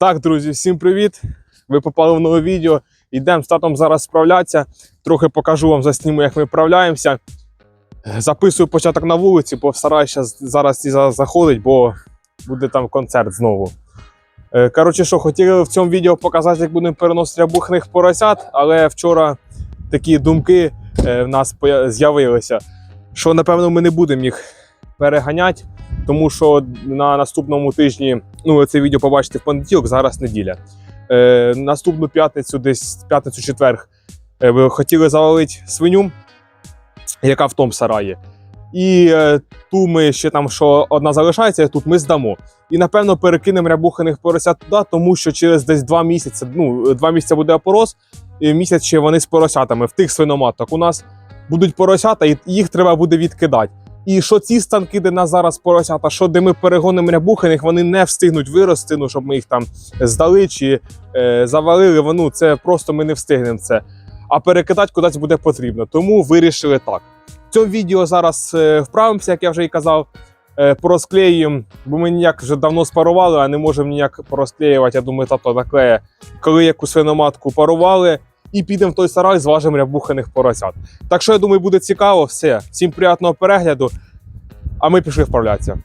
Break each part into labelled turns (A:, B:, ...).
A: Так, друзі, всім привіт! Ви попали в нове відео. Йдемо з татом зараз справлятися. Трохи покажу вам засніму, як ми вправляємося. Записую початок на вулиці, бо стараюся зараз і заходить, бо буде там концерт знову. Е, Коротше, що, хотіли в цьому відео показати, як будемо переносити рябухних поросят, але вчора такі думки е, в нас з'явилися, що напевно ми не будемо їх переганяти, тому що на наступному тижні, ну це відео побачите в понеділок, зараз неділя. Е, наступну п'ятницю, десь п'ятницю-четверг, е, хотіли завалити свиню, яка в тому сараї. І е, ту ми ще там, що одна залишається, тут ми здамо. І напевно перекинемо рябуханих поросят туди, тому що через десь два місяці, ну два місяці буде опорос, і місяць ще вони з поросятами в тих свиноматок. У нас будуть поросята, і їх треба буде відкидати. І що ці станки, де нас зараз поросята, що де ми перегонимо рябуханих, вони не встигнуть вирости, ну щоб ми їх там здали чи е, завалили. Ну це просто ми не встигнемо це. А перекидати кудись буде потрібно. Тому вирішили так. В цьому відео зараз е, вправимося, як я вже і казав. Е, порозклеюємо, бо ми ніяк вже давно спарували, а не можемо ніяк порозклеювати. Я думаю, тато наклеє, коли яку свиноматку парували, і підемо в той сарай, зважимо рябуханих поросят. Так що я думаю, буде цікаво. Все. Всім приятного перегляду. А ми пішли вправлятися.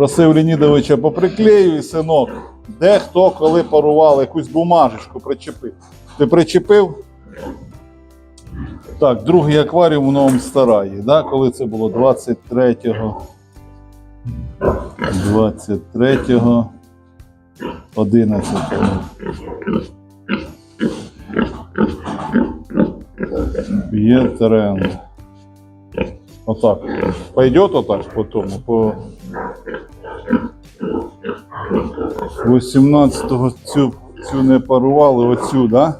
B: Просив Леонідовича поприклеюй, синок. Де хто коли парував, якусь бумажечку причепив. Ти причепив? Так, другий акваріум у новому стараї. Да? Коли це було 23-го. 23-го. 11-го. Є тренд. Отак. Пойдет отак по тому, по 18-го цю, цю не парували, оцю, да?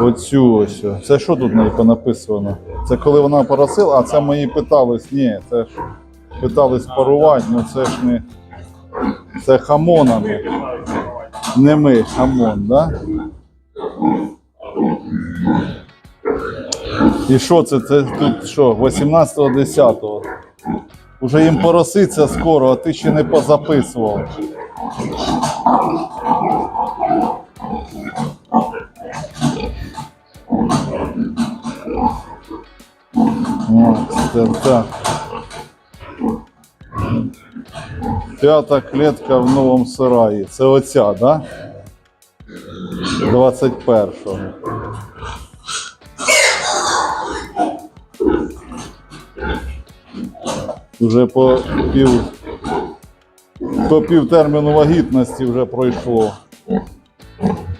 B: Оцю ось. Це що тут понаписано? Це коли вона поросила, а це мої питались. Ні, це ж питались парувати, ну це ж не. Це хамонами. Не ми, хамон, да? І що це? Це тут що? 18-10. Уже їм пороситься скоро, а ти ще не позаписував. Так. П'ята клітка в новому сараї. Це оця, да? 21-го. Вже по пів, по пів терміну вагітності вже пройшло.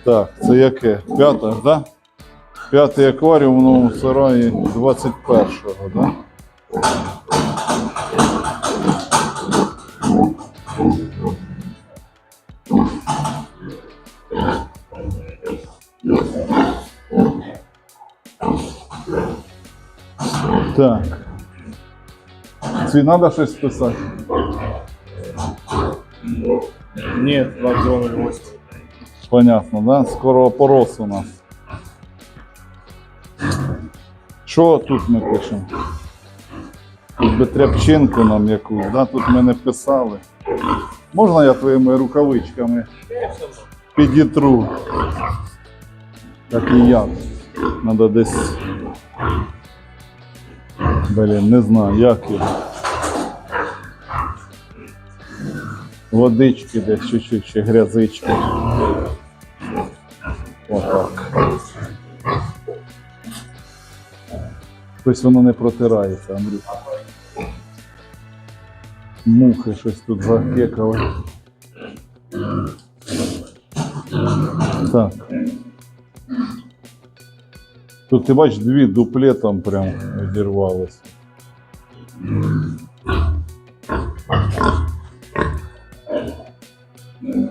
B: Так, це яке? П'ята, так? Да? П'ятий акваріум в новому сараї 21-го, да? Так. Ці треба щось писати?
A: Нет, два зони гості.
B: Понятно, да? Скоро опорос у нас. Що тут ми пишемо? Би тряпчинку нам якусь, да? Тут ми не писали. Можна я твоїми рукавичками підітру? Так і як. Надо десь. Блін, не знаю, як його. Водички десь чуть-чуть, чи грязички. Отак. Щось воно не протирається, Андрюха. Мухи щось тут закекали. Так. Тут ти бачиш, дві дуплетом прям відірвалися.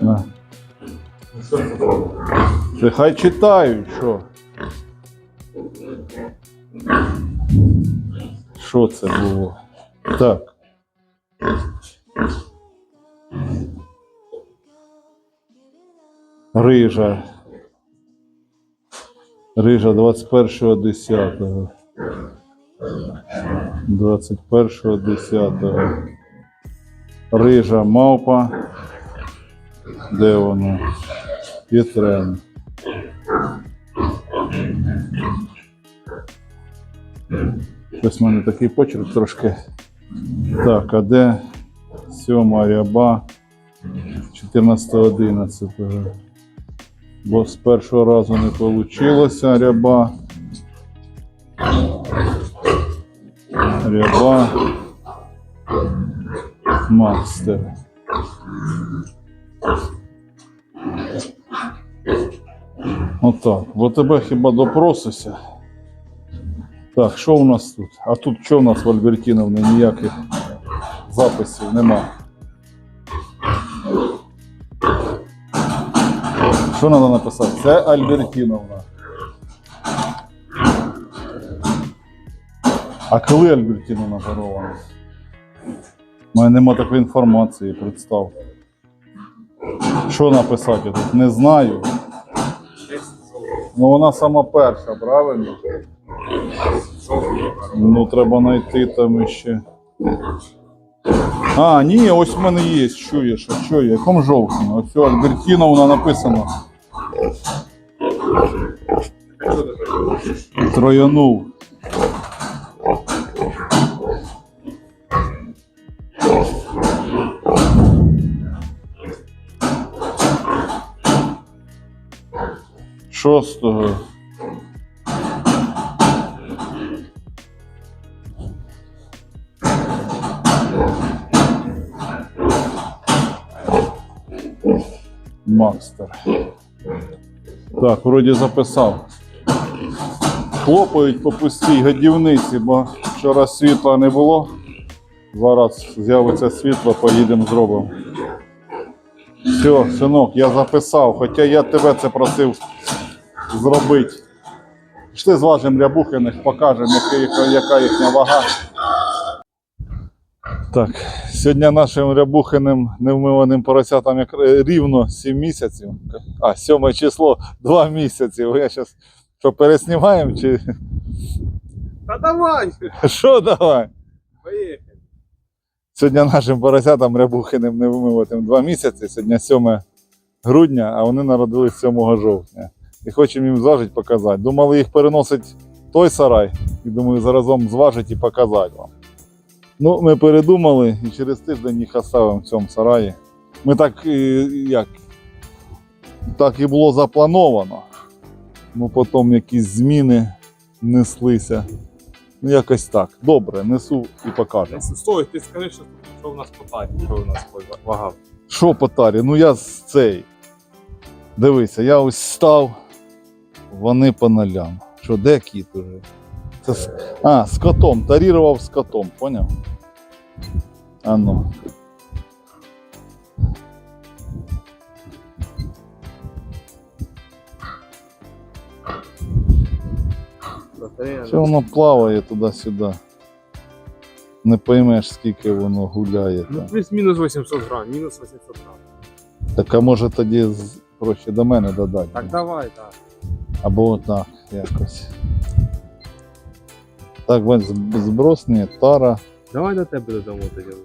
B: На. Це хай читають, що. Що це було? Так. Рижа. Рижа 21.10. 21.10. Рижа мавпа. Де воно? Петрен. Щось в мене такий почерк трошки. Так, а де сьома ряба 14.11. Бо з першого разу не вийшло ряба. Ряба. Мастер. Отак. Бо тебе хіба допросися. Так, що у нас тут? А тут що у нас в Альбертіновні? Ніяких записів нема. Що треба написати? Це Альбертіновна. А коли Альбертіновна дарована? У мене нема такої інформації, представ. Що написати я тут? Не знаю. Ну вона сама перша, правильно? Ну, треба знайти там іще. А, ні, ось в мене є. Чуєш, а що є? Якому жовтні? Ось у Альбертіновна написано. Троянув. Шостого. Макстер. Так, вроді записав. Хлопають по пустій годівниці, бо вчора світла не було. Зараз з'явиться світло, поїдемо зробимо. Все, синок, я записав, хоча я тебе це просив зробити. Пішли зважимо рябухиних, покажемо, яка, їхня вага. Так, сьогодні нашим рябухиним невмиваним поросятам як е, рівно 7 місяців. А, 7 число 2 місяці. Я зараз що переснімаємо чи
A: Та давай!
B: що давай?
A: Поїхали.
B: Сьогодні нашим поросятам рябухиним невмиватим 2 місяці, сьогодні 7 грудня, а вони народились 7 жовтня. І хочемо їм зважити показати. Думали їх переносить той сарай. і думаю, заразом зважити і показати вам. Ну, ми передумали і через тиждень їх оставимо в цьому сараї. Ми так, е, як, так і було заплановано. Ну, потім якісь зміни неслися. Ну, якось так. Добре, несу і покажу.
A: Стой, ти скажи, що, що в нас по тарі, що у нас по вагам.
B: Що по тарі? Ну я з цей. Дивися, я ось став, вони по нолям. Що, де кіт уже? Це з... А, з котом. Тарірував з котом, поняв? А ну. Що воно плаває туди-сюди. Не поймеш, скільки воно гуляє.
A: Ну, плюс-мінус 800 грам, мінус 800 грам.
B: Так а може тоді проще до мене додати.
A: Так давай, так.
B: Або так, якось. Так, бач, з- зброс, ні, тара.
A: Давай до тебе додамо тоді.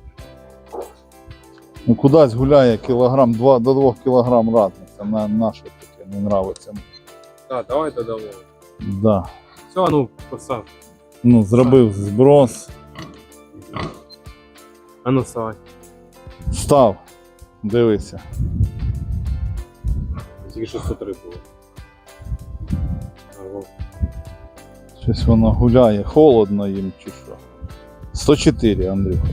B: Ну кудись гуляє кілограм, 2 до 2 кілограм разниця. На, на що таке не нравиться.
A: Так, давай додамо.
B: Да.
A: Все, ну, постав.
B: Ну, зробив зброс,
A: А ну, вставай.
B: став. Дивися.
A: Тільки що 103 було.
B: Щось воно гуляє, холодно їм чи що. 104, Андрюха.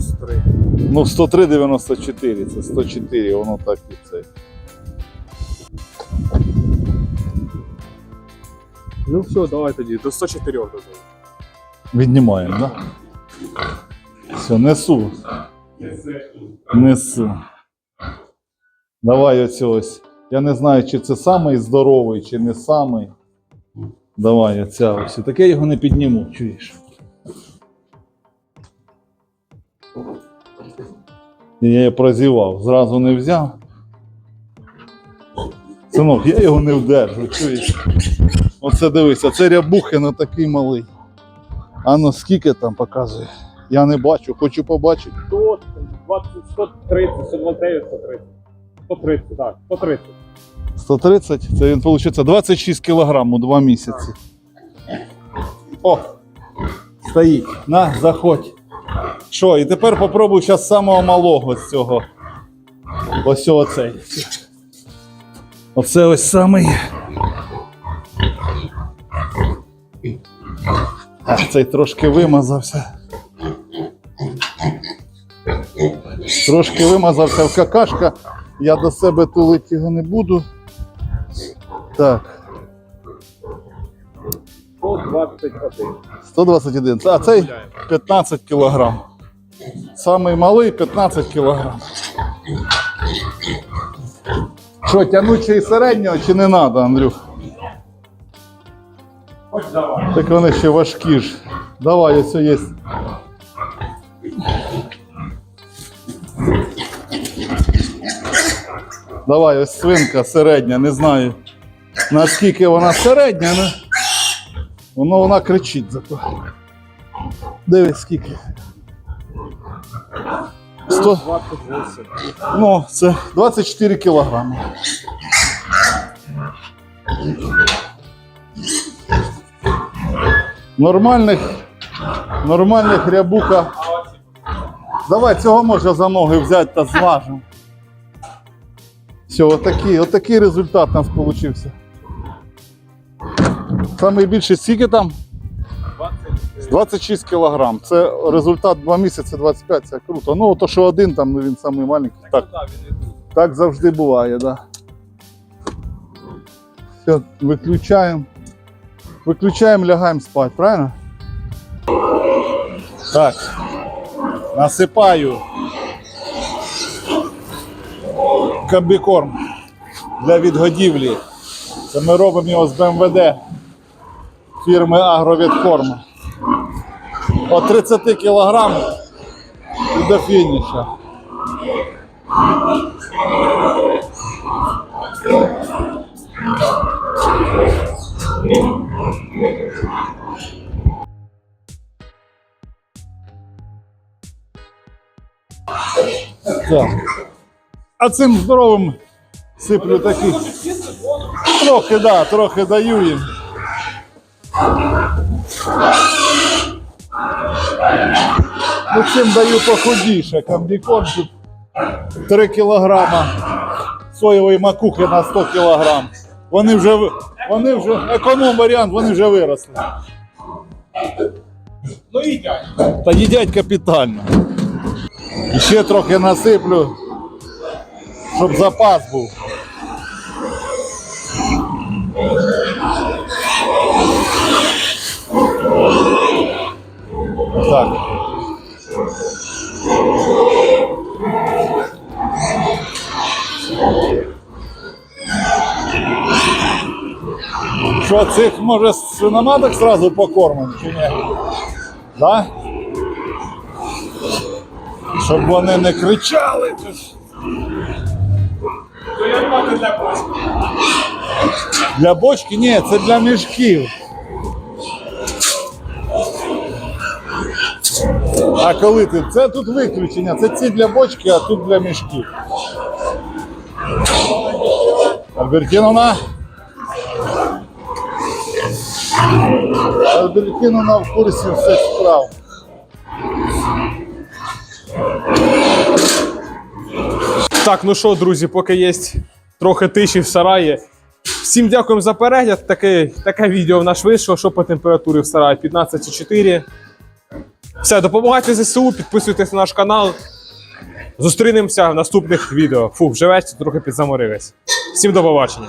A: 103.
B: Ну, 103,94, це 104, воно так і це.
A: Ну все, давай тоді, до 104 додамо.
B: Віднімаємо, так? Да? Все, несу. Несу. Давай оце ось. Я не знаю, чи це самий здоровий, чи не самий. Давай оця ось. Так я його не підніму, чуєш. І Я її прозівав, зразу не взяв. Синок, я його не вдержу, чуєш. Оце дивись, це рябухин такий малий. А ну скільки там показує? Я не бачу, хочу побачити.
A: 100, 20, 130, 129, 130. 130, так, 130.
B: 130, це він виходить 26 кілограм у 2 місяці. О! Стоїть. На, заходь. Що, і тепер попробуй зараз самого малого з цього. Ось оцей. Оце ось самий. А, цей трошки вимазався. Трошки вимазався в какашка. Я до себе тулити його не буду. Так,
A: 121.
B: 121. А цей 15 кілограм. Самий малий 15 кілограм. Що, тянучий середнього чи не треба, Андрюх? Так вони ще важкі ж. Давай, ось є. Давай, ось свинка середня, не знаю. Наскільки вона середня, але воно вона кричить зато. Дивись скільки. 100,
A: 28.
B: ну, це 24 кілограми. Нормальних, нормальних рябуха. Давай цього може за ноги взяти та зважимо. Все, отакий, отакий результат у нас вийшов. Самий більший скільки там?
A: 20.
B: 26 кілограм. Це результат 2 місяці, 25, це круто. Ну, то, що один там, ну він самий маленький. Так,
A: Так,
B: так завжди буває, да. Все, виключаємо. Виключаємо, лягаємо спати, правильно? Так. Насипаю. Кабікорм для відгодівлі. Це ми робимо його з БМВД фірми Агровідкорм. От 30 кілограм і до фініша. Так. А цим здоровим сиплю такі. Трохи, да, трохи даю їм. Ну цим даю похудіше. Комбікорм тут 3 кілограма соєвої макухи на 100 кілограм. Вони вже, вони вже, економ варіант, вони вже виросли.
A: Ну їдять.
B: Та їдять капітально. І ще трохи насиплю, щоб запас був. Так. Що, цих може свиноматок сразу покормимо чи ні? Да? Щоб вони не кричали. Для бочки? Ні, це для мішків. А коли ти? Це тут виключення. Це ці для бочки, а тут для мішків. Альбертіновна. Альбертіновна в курсі всіх справ.
A: Так, ну що, друзі, поки є трохи тиші в сараї. Всім дякуємо за перегляд. Таке, таке відео в нас вийшло, що по температурі в сараї 15,4. Все, допомагайте ЗСУ, підписуйтесь на наш канал. Зустрінемося в наступних відео. Фу, вже вечір, трохи підзаморились. Всім до побачення.